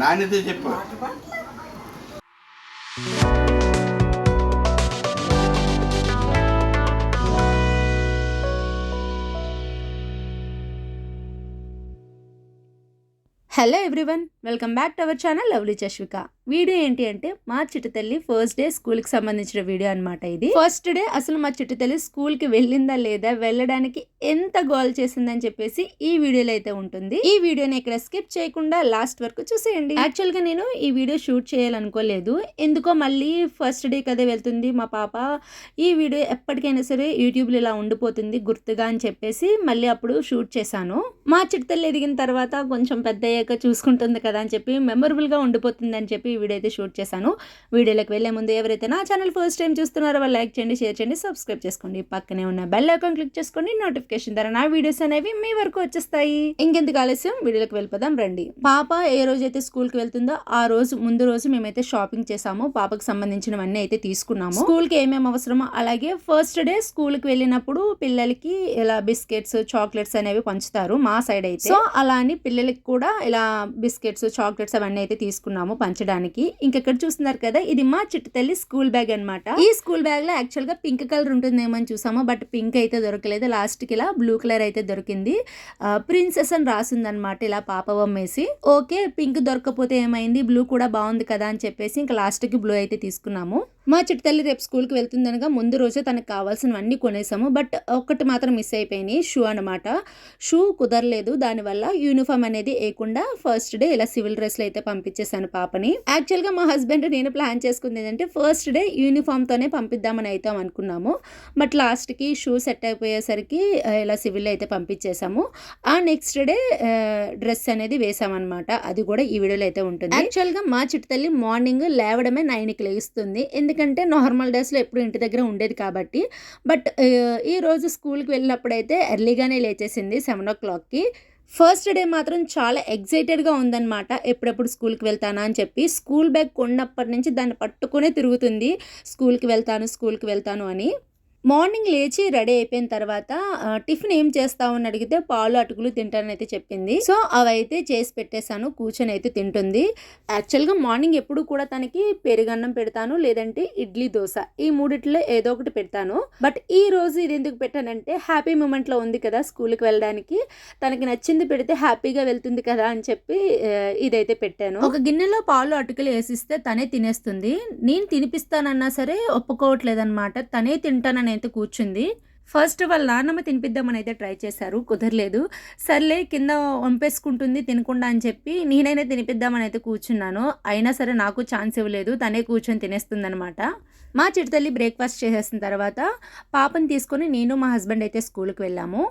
నాణ్యత చెప్పు. Hello everyone welcome back to our channel lovely Chashvika video ఏంటి అంటే మా చిట్టు తల్లి ఫస్ట్ డే స్కూల్కి సంబంధించిన వీడియో అన్నమాట ఇది. ఫస్ట్ డే అసలు మా చిట్టు తల్లి స్కూల్కి వెళ్ళిందా లేదా వెళ్ళడానికి ఎంత గోల్ చేసిందని చెప్పేసి ఈ వీడియోలో అయితే ఉంటుంది. ఈ వీడియోని ఇక్కడ స్కిప్ చేయకుండా లాస్ట్ వరకు చూసేయండి. యాక్చువల్గా నేను ఈ వీడియో షూట్ చేయాలనుకోలేదు. ఎందుకో మళ్ళీ ఫస్ట్ డే కదా వెళ్తుంది. మా పాప ఈ వీడియో ఎప్పటికైనా సరే యూట్యూబ్లో ఇలా ఉండిపోతుంది గుర్తుగా అని చెప్పేసి మళ్ళీ అప్పుడు షూట్ చేశాను. మా చిట్టతల్లి ఎదిగిన తర్వాత కొంచెం పెద్ద అయ్యాక చూసుకుంటుంది కదా అని చెప్పి మెమొరబుల్గా ఉండిపోతుంది అని చెప్పి ఈ వీడియో అయితే షూట్ చేశాను. వీడియోలోకి వెళ్ళే ముందు ఎవరైతే నా ఛానల్ ఫస్ట్ టైం చూస్తున్నారో వాళ్ళు లైక్ చేయండి షేర్ చేయండి సబ్స్క్రైబ్ చేసుకోండి. పక్కనే ఉన్న బెల్ ఐకాన్ క్లిక్ చేసుకోండి నోటిఫికేషన్ ద్వారా నా వీడియోస్ అనేవి మీ వరకు వచ్చేస్తాయి. ఇంకెందుకు ఆలస్యం? వీడియోలోకి వెళ్ళిపోదాం రండి. పాప ఏ రోజు అయితే స్కూల్కి వెళ్తుందో ఆ రోజు ముందు రోజు మేమైతే షాపింగ్ చేసాము పాపకు సంబంధించినవన్నీ అయితే తీసుకున్నాము. స్కూల్కి ఏమేమి అవసరమో అలాగే ఫస్ట్ డే స్కూల్కి వెళ్ళినప్పుడు పిల్లలకి ఇలా బిస్కెట్స్ చాక్లెట్స్ అనేవి పంచుతారు మా సైడ్ అయితే. సో అలా అని పిల్లలకి కూడా ఇలా బిస్కెట్స్ చాక్లెట్స్ అవన్నీ అయితే తీసుకున్నాము పంచడానికి. ఇంకెక్కడ చూస్తున్నారు కదా ఇది మా చిట్టు తల్లి స్కూల్ బ్యాగ్ అన్నమాట. ఈ స్కూల్ బ్యాగ్లో యాక్చువల్గా పింక్ కలర్ ఉంటుందేమో అని చూసాము. బట్ పింక్ అయితే దొరకలేదు. లాస్ట్కి ఇలా బ్లూ కలర్ అయితే దొరికింది. ప్రిన్సెస్ అని రాసింది అనమాట ఇలా పాప బొమ్మేసి. ఓకే పింక్ దొరకపోతే ఏమైంది? బ్లూ కూడా బాగుంది కదా అని చెప్పేసి ఇంకా లాస్ట్కి బ్లూ అయితే తీసుకున్నాము. మా చిట్టు తల్లి రేపు స్కూల్కి వెళ్తుందనగా ముందు రోజే తనకు కావాల్సినవన్నీ కొనేసాము. బట్ ఒక్కటి మాత్రం మిస్ అయిపోయినాయి షూ అనమాట షూ కుదరలేదు. దానివల్ల యూనిఫామ్ అనేది వేయకుండా ఫస్ట్ డే ఇలా సివిల్ డ్రెస్లో అయితే పంపించేశాను పాపని. యాక్చువల్గా మా హస్బెండ్ నేను ప్లాన్ చేసుకుంది ఏంటంటే ఫస్ట్ డే యూనిఫామ్తోనే పంపిద్దామని అయితే అనుకున్నాము. బట్ లాస్ట్కి షూ సెట్ అయిపోయేసరికి ఇలా సివిల్ అయితే పంపించేశాము. ఆ నెక్స్ట్ డే డ్రెస్ అనేది వేసామన్నమాట అది కూడా ఈ వీడియోలో అయితే ఉంటుంది. యాక్చువల్గా మా చిట్టు తల్లి మార్నింగ్ లేవడమే నైన్కి లేస్తుంది. ఎందుకంటే ఎందుకంటే నార్మల్ డేస్లో ఎప్పుడు ఇంటి దగ్గర ఉండేది కాబట్టి. బట్ ఈరోజు స్కూల్కి స్కూల్కి వెళ్ళినప్పుడైతే ఎర్లీగానే లేచేసింది సెవెన్ ఓ క్లాక్కి. ఫస్ట్ డే మాత్రం చాలా ఎగ్జైటెడ్గా ఉందన్నమాట. ఎప్పుడెప్పుడు స్కూల్కి వెళ్తానా అని చెప్పి. స్కూల్ బ్యాగ్ కొన్నప్పటి నుంచి దాన్ని పట్టుకునే తిరుగుతుంది. స్కూల్కి వెళ్తాను స్కూల్కి వెళ్తాను అని. మార్నింగ్ లేచి రెడీ అయిపోయిన తర్వాత టిఫిన్ ఏం చేస్తావు అని అడిగితే పాలు అటుకులు తింటానైతే చెప్పింది. సో అవైతే చేసి పెట్టేశాను కూర్చొని అయితే తింటుంది. యాక్చువల్గా మార్నింగ్ ఎప్పుడు కూడా తనకి పెరుగన్నం పెడతాను లేదంటే ఇడ్లీ దోశ. ఈ మూడిట్లో ఏదో ఒకటి పెడతాను. బట్ ఈ రోజు ఇది ఎందుకు పెట్టానంటే హ్యాపీ మూమెంట్లో ఉంది కదా స్కూల్కి వెళ్ళడానికి. తనకి నచ్చింది పెడితే హ్యాపీగా వెళ్తుంది కదా అని చెప్పి ఇదైతే పెట్టాను. ఒక గిన్నెలో పాలు అటుకులు వేసిస్తే తనే తినేస్తుంది. నేను తినిపిస్తానన్నా సరే ఒప్పుకోవట్లేదన్నమాట. తనే తింటానని అయితే కూర్చుంది. ఫస్ట్ వాళ్ళ నాన్నమ్మ తినిపిద్దామని అయితే ట్రై చేశారు. కుదరలేదు. సర్లే కింద వంపేసుకుంటుంది తినకుండా అని చెప్పి నేనైనా తినిపిద్దామని అయితే కూర్చున్నాను. అయినా సరే నాకు ఛాన్స్ ఇవ్వలేదు. తనే కూర్చొని తినేస్తుందనమాట మా చిరుతల్లి బ్రేక్ఫాస్ట్ చేసేసిన తర్వాత పాపని తీసుకొని నేను మా హస్బెండ్ అయితే స్కూల్కి వెళ్ళాము.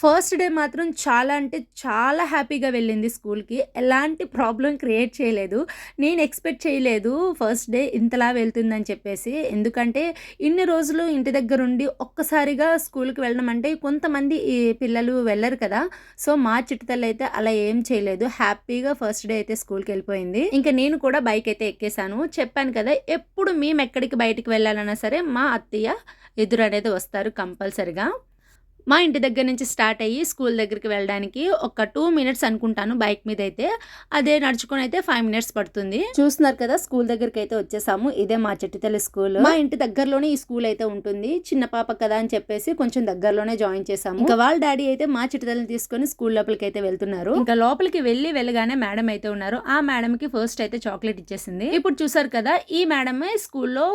ఫస్ట్ డే మాత్రం చాలా అంటే చాలా హ్యాపీగా వెళ్ళింది స్కూల్కి. ఎలాంటి ప్రాబ్లం క్రియేట్ చేయలేదు. నేను ఎక్స్పెక్ట్ చేయలేదు ఫస్ట్ డే ఇంతలా వెళ్తుందని చెప్పేసి. ఎందుకంటే ఇన్ని రోజులు ఇంటి దగ్గర ఉండి ఒక్కసారిగా స్కూల్కి వెళ్ళడం అంటే కొంతమంది ఈ పిల్లలు వెళ్ళరు కదా. సో మా చిట్టుతల్లి అయితే అలా ఏం చేయలేదు. హ్యాపీగా ఫస్ట్ డే అయితే స్కూల్కి వెళ్ళిపోయింది. ఇంకా నేను కూడా బైక్ అయితే ఎక్కేసాను చెప్పాను కదా ఎప్పుడు మేము ఎక్కడికి బయటికి వెళ్ళాలన్నా సరే మా అత్తయ్య ఎదురు అనేది వస్తారు కంపల్సరిగా. మా ఇంటి దగ్గర నుంచి స్టార్ట్ అయ్యి స్కూల్ దగ్గరికి వెళ్ళడానికి ఒక టూ మినిట్స్ అనుకుంటాను బైక్ మీద అయితే. అదే నడుచుకొని అయితే ఫైవ్ మినిట్స్ పడుతుంది. చూస్తున్నారు కదా స్కూల్ దగ్గరికి అయితే వచ్చేసాము. ఇదే మా చెట్టితల్లి స్కూల్. మా ఇంటి దగ్గరలోనే ఈ స్కూల్ అయితే ఉంటుంది. చిన్న పాప కదా అని చెప్పేసి కొంచెం దగ్గరలోనే జాయిన్ చేసాము ఇంకా వాళ్ళ డాడీ అయితే మా చిట్టితల్లిని తీసుకొని స్కూల్ లోపలికి అయితే వెళ్తున్నారు. ఇంకా లోపలికి వెళ్ళి వెళ్ళగానే మేడం అయితే ఉన్నారు. ఆ మేడం కి ఫస్ట్ అయితే చాక్లెట్ ఇచ్చేసింది. ఇప్పుడు చూసారు కదా ఈ మేడమే స్కూల్లో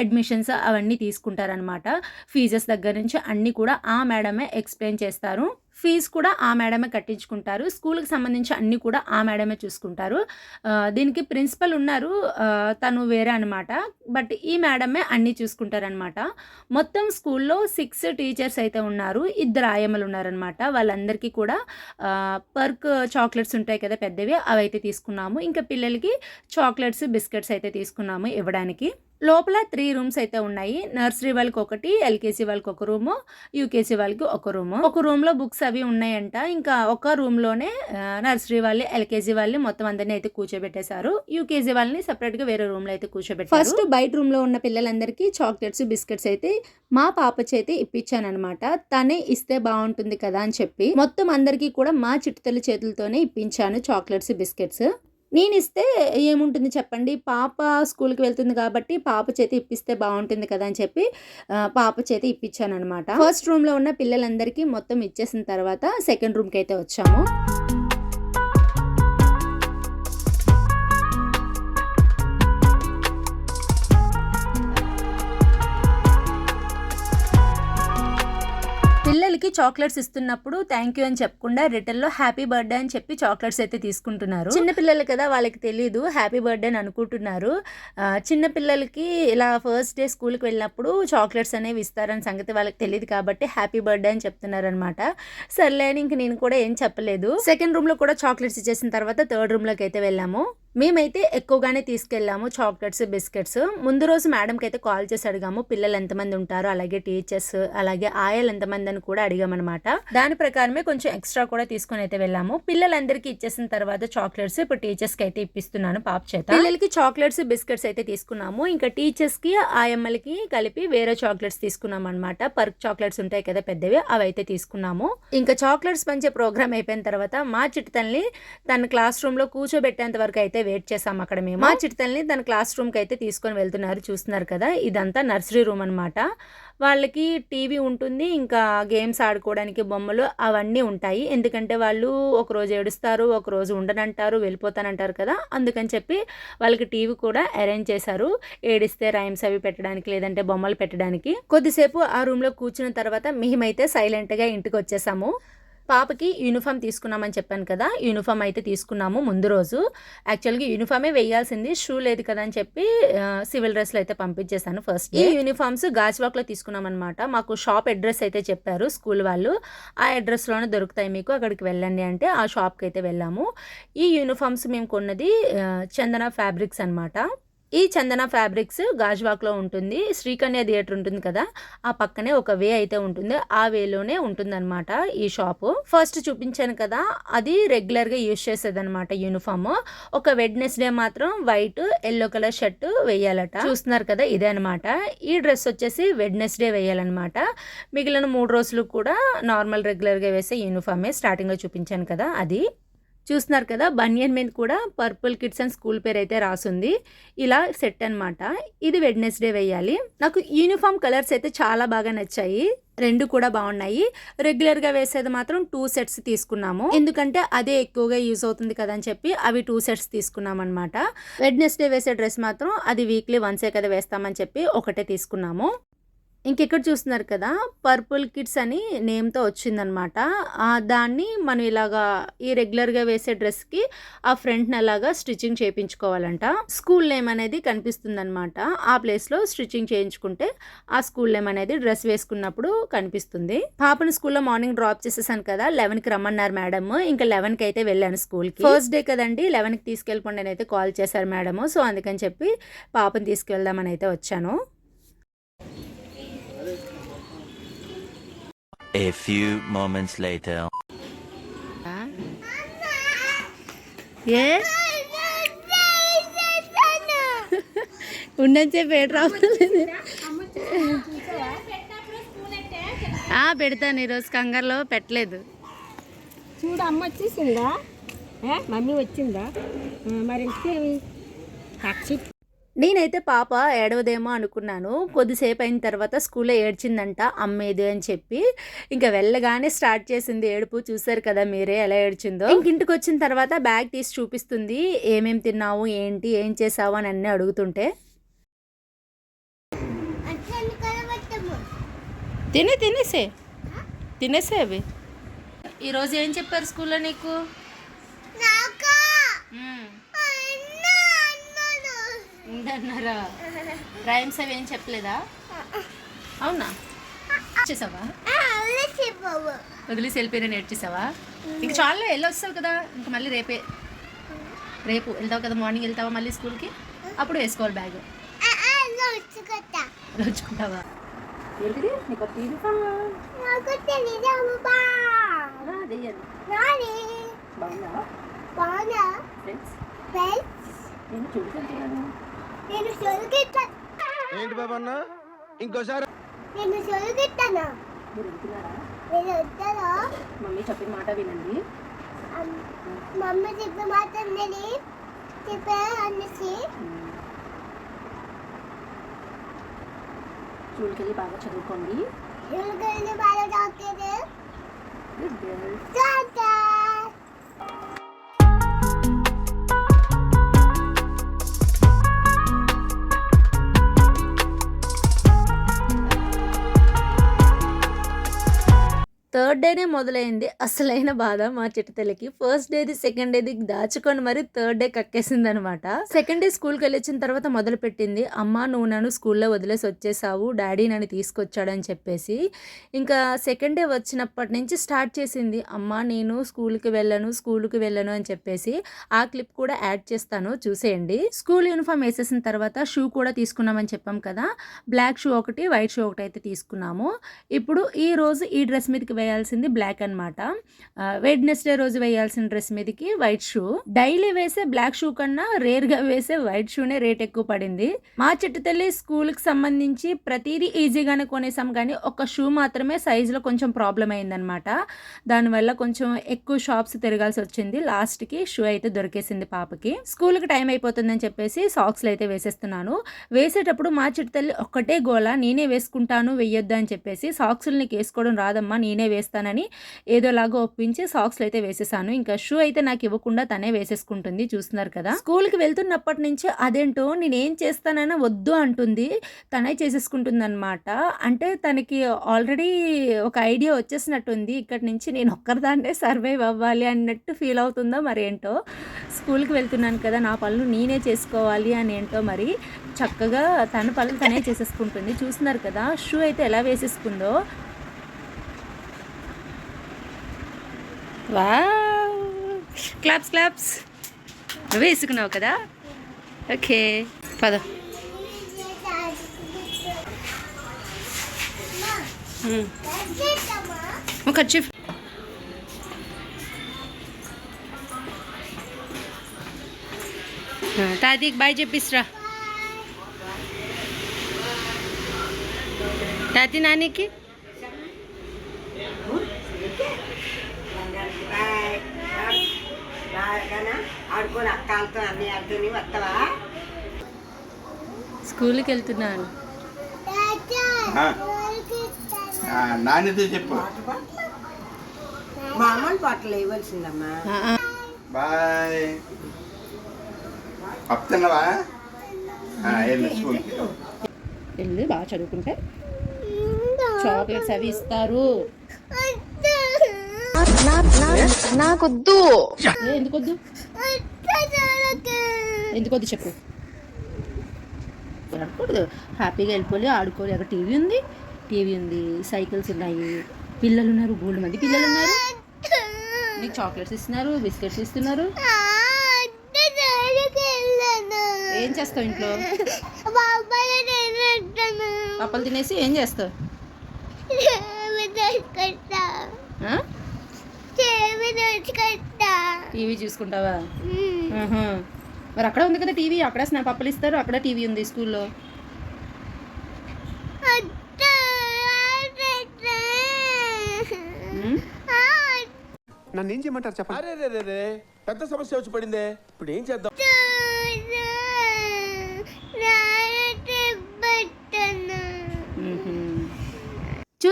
అడ్మిషన్స్ అవన్నీ తీసుకుంటారనమాట ఫీజెస్ దగ్గర నుంచి అన్ని కూడా ఆ మేడమే ఎక్స్ప్లెయిన్ చేస్తారు. ఫీజు కూడా ఆ మేడమే కట్టించుకుంటారు. స్కూల్కి సంబంధించి అన్ని కూడా ఆ మేడమే చూసుకుంటారు. దీనికి ప్రిన్సిపల్ ఉన్నారు. తను వేరే అనమాట బట్ ఈ మేడమే అన్నీ చూసుకుంటారనమాట మొత్తం స్కూల్లో సిక్స్ టీచర్స్ అయితే ఉన్నారు. ఇద్దరు ఆయమ్మలు ఉన్నారనమాట వాళ్ళందరికీ కూడా పర్క్ చాక్లెట్స్ ఉంటాయి కదా పెద్దవి అవి అయితే తీసుకున్నాము. ఇంకా పిల్లలకి చాక్లెట్స్ బిస్కెట్స్ అయితే తీసుకున్నాము ఇవ్వడానికి. లోపల త్రీ రూమ్స్ అయితే ఉన్నాయి. నర్సరీ వాళ్ళకి ఒకటి ఎల్కేజీ వాళ్ళకి ఒక రూము యూకేజీ వాళ్ళకి ఒక రూము ఒక రూమ్లో బుక్స్ అవి ఉన్నాయంట. ఇంకా ఒక రూమ్లోనే నర్సరీ వాళ్ళు ఎల్కేజీ వాళ్ళని మొత్తం అందరినీ అయితే కూర్చోబెట్టేశారు. యూకేజీ వాళ్ళని సెపరేట్గా వేరే రూమ్లో అయితే కూర్చోబెట్టారు. ఫస్ట్ బయట రూమ్లో ఉన్న పిల్లలందరికీ చాక్లెట్స్ బిస్కెట్స్ అయితే మా పాప చేతి ఇప్పించాను అనమాట తనే ఇస్తే బాగుంటుంది కదా అని చెప్పి మొత్తం అందరికీ కూడా మా చిట్టుతల్లి చేతులతోనే ఇప్పించాను చాక్లెట్స్ బిస్కెట్స్ నేను ఇస్తే ఏముంటుంది చెప్పండి? పాప స్కూల్కి వెళ్తుంది కాబట్టి పాప చేతి ఇప్పిస్తే బాగుంటుంది కదా అని చెప్పి పాప చేతి ఇప్పించాను అనమాట ఫస్ట్ రూమ్లో ఉన్న పిల్లలందరికీ మొత్తం ఇచ్చేసిన తర్వాత సెకండ్ రూమ్కి అయితే వచ్చాము. పిల్లలకి చాక్లెట్స్ ఇస్తున్నప్పుడు థ్యాంక్ యూ అని చెప్పకుండా రిటర్న్లో హ్యాపీ బర్త్డే అని చెప్పి చాక్లెట్స్ అయితే తీసుకుంటున్నారు. చిన్న పిల్లలు కదా వాళ్ళకి తెలియదు హ్యాపీ బర్త్డే అని అనుకుంటున్నారు. చిన్న పిల్లలకి ఇలా ఫస్ట్ డే స్కూల్కి వెళ్ళినప్పుడు చాక్లెట్స్ అనేవి ఇస్తారని సంగతి వాళ్ళకి తెలియదు కాబట్టి హ్యాపీ బర్త్డే అని చెప్తున్నారనమాట సర్లే అని ఇంక నేను కూడా ఏం చెప్పలేదు. సెకండ్ రూమ్లో కూడా చాక్లెట్స్ ఇచ్చేసిన తర్వాత థర్డ్ రూమ్లోకి అయితే వెళ్ళాము. మేమైతే ఎక్కువగానే తీసుకెళ్ళాము చాక్లెట్స్ బిస్కెట్స్. ముందు రోజు మేడంకి అయితే కాల్ చేసి అడిగాము పిల్లలు ఎంతమంది ఉంటారు? అలాగే టీచర్స్ అలాగే ఆయాలు ఎంతమంది? అని కూడా అడిగామన్నమాట. దాని ప్రకారమే కొంచెం ఎక్స్ట్రా కూడా తీసుకొని అయితే వెళ్ళాము. పిల్లలందరికీ ఇచ్చేసిన తర్వాత చాక్లెట్స్ ఇప్పుడు టీచర్స్కి అయితే ఇప్పిస్తున్నాను పాప చేత. పిల్లలకి చాక్లెట్స్ బిస్కెట్స్ అయితే తీసుకున్నాము. ఇంకా టీచర్స్కి ఆయమ్మలకి కలిపి వేరే చాక్లెట్స్ తీసుకున్నాం అనమాట పర్క్ చాక్లెట్స్ ఉంటాయి కదా పెద్దవి అవి అయితే తీసుకున్నాము. ఇంకా చాక్లెట్స్ పంచే ప్రోగ్రామ్ అయిపోయిన తర్వాత మా చిట్టుతల్ని తన క్లాస్ రూమ్లో కూర్చోబెట్టేంత వరకు అయితే వెయిట్ చేసాం అక్కడ మేము. మా చిట్టుతల్ని తన క్లాస్ రూమ్కి అయితే తీసుకొని వెళ్తున్నారు చూస్తున్నారు కదా. ఇదంతా నర్సరీ రూమ్ అన్నమాట. వాళ్ళకి టీవీ ఉంటుంది ఇంకా గేమ్స్ ఆడుకోవడానికి బొమ్మలు అవన్నీ ఉంటాయి. ఎందుకంటే వాళ్ళు ఒక రోజు ఏడుస్తారు ఒక రోజు ఉండనంటారు వెళ్ళిపోతానంటారు కదా. అందుకని చెప్పి వాళ్ళకి టీవీ కూడా అరేంజ్ చేశారు. ఏడిస్తే రైమ్స్ అవి పెట్టడానికి లేదంటే బొమ్మలు పెట్టడానికి. కొద్దిసేపు ఆ రూమ్లో కూర్చున్న తర్వాత మేమైతే సైలెంట్గా ఇంటికి వచ్చేసాము. పాపకి యూనిఫామ్ తీసుకున్నామని చెప్పాను కదా యూనిఫామ్ అయితే తీసుకున్నాము ముందు రోజు. యాక్చువల్గా యూనిఫామే వేయాల్సింది షూ లేదు కదా అని చెప్పి సివిల్ డ్రెస్లో అయితే పంపించేశాను ఫస్ట్ ఈ యూనిఫామ్స్ గాజ్వాక్లో తీసుకున్నాం అనమాట మాకు షాప్ అడ్రస్ అయితే చెప్పారు స్కూల్ వాళ్ళు. ఆ అడ్రస్లోనే దొరుకుతాయి మీకు అక్కడికి వెళ్ళండి అంటే ఆ షాప్కి అయితే వెళ్ళాము. ఈ యూనిఫామ్స్ మేము కొన్నది చందన ఫ్యాబ్రిక్స్ అన్నమాట. ఈ చందన ఫ్యాబ్రిక్స్ గాజ్వాక్లో ఉంటుంది శ్రీకన్య థియేటర్ ఉంటుంది కదా ఆ పక్కనే ఒక వే అయితే ఉంటుంది ఆ వేలోనే ఉంటుందన్నమాట ఈ షాపు. ఫస్ట్ చూపించాను కదా అది రెగ్యులర్గా యూజ్ చేసేదన్నమాట యూనిఫామ్. ఒక వెడ్నెస్డే మాత్రం వైట్ ఎల్లో కలర్ షర్ట్ వేయాలట. చూస్తున్నారు కదా ఇదే అనమాట ఈ డ్రెస్ వచ్చేసి వెడ్నెస్డే వేయాలన్నమాట. మిగిలిన మూడు రోజులు కూడా నార్మల్ రెగ్యులర్గా వేసే యూనిఫామే స్టార్టింగ్లో చూపించాను కదా అది. చూస్తున్నారు కదా బనియన్ మీద కూడా పర్పుల్ కిడ్స్ అండ్ స్కూల్ పేరు అయితే రాసుంది. ఇలా సెట్ అనమాట ఇది వెడ్నెస్డే వేయాలి. నాకు యూనిఫామ్ కలర్స్ అయితే చాలా బాగా నచ్చాయి. రెండు కూడా బాగున్నాయి. రెగ్యులర్గా వేసేది మాత్రం టూ సెట్స్ తీసుకున్నాము. ఎందుకంటే అదే ఎక్కువగా యూజ్ అవుతుంది కదా అని చెప్పి అవి టూ సెట్స్ తీసుకున్నాం అనమాట వెడ్నెస్డే వేసే డ్రెస్ మాత్రం అది వీక్లీ వన్సే కదా వేస్తామని చెప్పి ఒకటే తీసుకున్నాము. ఇంకెక్కడ చూస్తున్నారు కదా? పర్పుల్ కిడ్స్ అని నేమ్తో వచ్చిందనమాట. దాన్ని మనం ఇలాగా ఈ రెగ్యులర్గా వేసే డ్రెస్కి ఆ ఫ్రంట్ని అలాగా స్టిచ్చింగ్ చేయించుకోవాలంట. స్కూల్ నేమ్ అనేది కనిపిస్తుంది ఆ ప్లేస్లో స్టిచ్చింగ్ చేయించుకుంటే ఆ స్కూల్ నేమ్ అనేది డ్రెస్ వేసుకున్నప్పుడు కనిపిస్తుంది. పాపను స్కూల్లో మార్నింగ్ డ్రాప్ చేసేసాను కదా లెవెన్కి రమ్మన్నారు మేడం. ఇంకా లెవెన్కి అయితే వెళ్ళాను స్కూల్కి. ఫస్ట్ డే కదండి లెవెన్కి తీసుకెళ్ళకుండా అయితే కాల్ చేశారు మేడము సో అందుకని చెప్పి పాపని తీసుకెళ్దామని అయితే వచ్చాను. A few moments later. ఏ ఉండని చెప్పి ఏడు రావట్లేదు. ఆ, పెడతాను ఈరోజు కంగారులో పెట్టలేదు. చూడు అమ్మ వచ్చేసిందా? ఏ? మమ్మీ వచ్చిందా? మరి నేనైతే పాప ఏడవదేమో అనుకున్నాను. కొద్దిసేపు అయిన తర్వాత స్కూల్లో ఏడ్చిందంట అమ్మేది అని చెప్పి. ఇంకా వెళ్ళగానే స్టార్ట్ చేసింది ఏడుపు. చూసారు కదా మీరే ఎలా ఏడ్చిందో. ఇంక ఇంటికి వచ్చిన తర్వాత బ్యాగ్ తీసి చూపిస్తుంది. ఏమేం తిన్నావు? ఏంటి? ఏం చేసావు? అని అన్నీ అడుగుతుంటే. తిని తినేసే. తినేసే అవి. ఈరోజు ఏం చెప్పారు స్కూల్లో నీకు మ్మ్. ఉందన్నారా? రైమ్స్ అవి ఏం చెప్పలేదా? అవునా? చేసావా వదిలేసి వెళ్ళిపోయిన నేర్చేసావా? ఇంక చాలా వెళ్ళొస్తావు కదా. ఇంక మళ్ళీ రేపే. రేపు వెళ్తావు కదా మార్నింగ్ వెళ్తావా మళ్ళీ స్కూల్కి? అప్పుడు వేసుకోవాలి బ్యాగ్. రోజుకుంటావా ఏంటిది? నీకు ఒక యూనిఫామ్ బాగుందా ఫ్రెండ్స్ నేను చూడుకుంటున్నాను నేను ఏంటి బాబా అన్న ఇంకోసారి నేను చదువుకిట్టాను మీరు వెళ్తున్నారా నేను వద్దాను? మమ్మీ చెప్పిన మాట వినండి. మమ్మీ చెప్పి మాట్లాడి చెప్పే అనేసి. స్కూల్కి బాగా చదువుకోండి. ఎవరికైనా బాగా డాక్టర్ థర్డ్ డేనే మొదలైంది. అసలైన బాధ మా చిట్టతల్లికి ఫస్ట్ డేది సెకండ్ డేది దాచుకొని మరి థర్డ్ డే కక్కేసింది అనమాట సెకండ్ డే స్కూల్కి వెళ్ళొచ్చిన తర్వాత మొదలు పెట్టింది అమ్మ నువ్వు నన్ను స్కూల్లో వదిలేసి వచ్చేసావు. డాడీ నన్ను తీసుకొచ్చాడని చెప్పేసి. ఇంకా సెకండ్ డే వచ్చినప్పటి నుంచి స్టార్ట్ చేసింది. అమ్మ నేను స్కూల్కి వెళ్ళను స్కూల్కి వెళ్ళను అని చెప్పేసి ఆ క్లిప్ కూడా యాడ్ చేస్తాను. చూసేయండి. స్కూల్ యూనిఫామ్ వేసేసిన తర్వాత షూ కూడా తీసుకున్నామని చెప్పాం కదా. బ్లాక్ షూ ఒకటి వైట్ షూ ఒకటి అయితే తీసుకున్నాము. ఇప్పుడు ఈ రోజు ఈ డ్రెస్ మీదకి వేయాలి వేయాల్సింది బ్లాక్ అనమాట వెడ్నెస్డే రోజు వేయాల్సిన డ్రెస్ మీదకి వైట్ షూ. డైలీ వేసే బ్లాక్ షూ కన్నా రేర్గా వేసే వైట్ షూనే రేట్ ఎక్కువ పడింది. మా చెట్టు తల్లి స్కూల్కి సంబంధించి ప్రతిదీ ఈజీగానే కొనేసాం కానీ ఒక షూ మాత్రమే సైజులో కొంచెం ప్రాబ్లం అయిందనమాట దానివల్ల కొంచెం ఎక్కువ షాప్స్ తిరగాల్సి వచ్చింది. లాస్ట్కి షూ అయితే దొరికేసింది పాపకి. స్కూల్కి టైం అయిపోతుందని చెప్పేసి సాక్స్లు అయితే వేసేస్తున్నాను. వేసేటప్పుడు మా చెట్టు తల్లి ఒక్కటే గోల నేనే వేసుకుంటాను వెయ్యొద్దు అని చెప్పేసి సాక్స్లు నీకు వేసుకోవడం రాదమ్మా నేనే వేస్తానని ఏదోలాగా ఒప్పించి సాక్స్లు అయితే వేసేసాను. ఇంకా షూ అయితే నాకు ఇవ్వకుండా తనే వేసేసుకుంటుంది. చూస్తున్నారు కదా? స్కూల్కి వెళ్తున్నప్పటి నుంచి అదేంటో నేనేం చేస్తానని వద్దు అంటుంది. తనే చేసేసుకుంటుంది అనమాట అంటే తనకి ఆల్రెడీ ఒక ఐడియా వచ్చేసినట్టుంది. ఇక్కడి నుంచి నేను ఒక్కరిదాన్నే సర్వైవ్ అవ్వాలి అన్నట్టు ఫీల్ అవుతుందో మరి ఏంటో స్కూల్కి వెళ్తున్నాను కదా నా పనులు నేనే చేసుకోవాలి అని ఏంటో మరి చక్కగా తన పనులు తనే చేసేసుకుంటుంది. చూస్తున్నారు కదా షూ అయితే ఎలా వేసేసుకుందో. వా క్లాప్స్ క్లాప్స్. నువ్వే వేసుకున్నావు కదా? ఓకే పద. ఖర్చు తాతీకి బాయ్ చెప్పిస్రా. తాతి నానికి ఆడుకొని అక్కలతో అన్ని అర్థని వస్తావా? స్కూల్కి వెళ్తున్నాను నాణ్యత చెప్పు. మామూలు బట్టలు. బాయ్. పప్తున్నావా వెళ్ళు స్కూల్కి. వెళ్ళి బాగా చదువుకుంటే. చాక్లెట్స్ అవి ఇస్తారు. నాకొద్దు. ఎందుకొద్దు? ఎందుకొద్దు చెప్పు. ఆడకూడదు హ్యాపీగా వెళ్ళిపోయి ఆడుకోవాలి. అక్కడ టీవీ ఉంది. టీవీ ఉంది. సైకిల్స్ ఉన్నాయి. పిల్లలు ఉన్నారు బోల్డ్ మంది పిల్లలు ఉన్నారు నీకు చాక్లెట్స్ ఇస్తున్నారు బిస్కెట్స్ ఇస్తున్నారు. ఏం చేస్తావు ఇంట్లో? పప్పలు తినేసి ఏం చేస్తావు? టీవీ చూసుకుంటావా? ఆహా. మరి అక్కడ ఉంది కదా టీవీ? అక్కడ స్నా పప్పలు ఇస్తారు అక్కడ టీవీ ఉంది స్కూల్లో. నన్ను ఏం చేయమంటారు చెప్పండి? అరే రే రే పెద్ద సమస్య వచ్చి పడిందే. ఇప్పుడు ఏం చేద్దాం?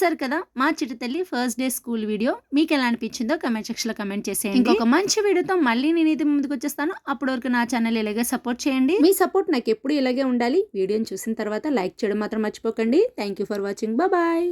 చూసారు కదా మా చిట్టి తల్లి ఫస్ట్ డే స్కూల్ వీడియో. మీకు ఎలా అనిపించిందో కమెంట్ సెక్షన్లో కమెంట్ చేసేయండి. ఇంకొక మంచి వీడియోతో మళ్ళీ నేను ఇది ముందుకు వచ్చేస్తాను. అప్పటి వరకు నా ఛానల్ ఇలాగే సపోర్ట్ చేయండి. మీ సపోర్ట్ నాకు ఎప్పుడు ఇలాగే ఉండాలి. వీడియోని చూసిన తర్వాత లైక్ చేయడం మాత్రం మర్చిపోకండి. Thank you for watching bye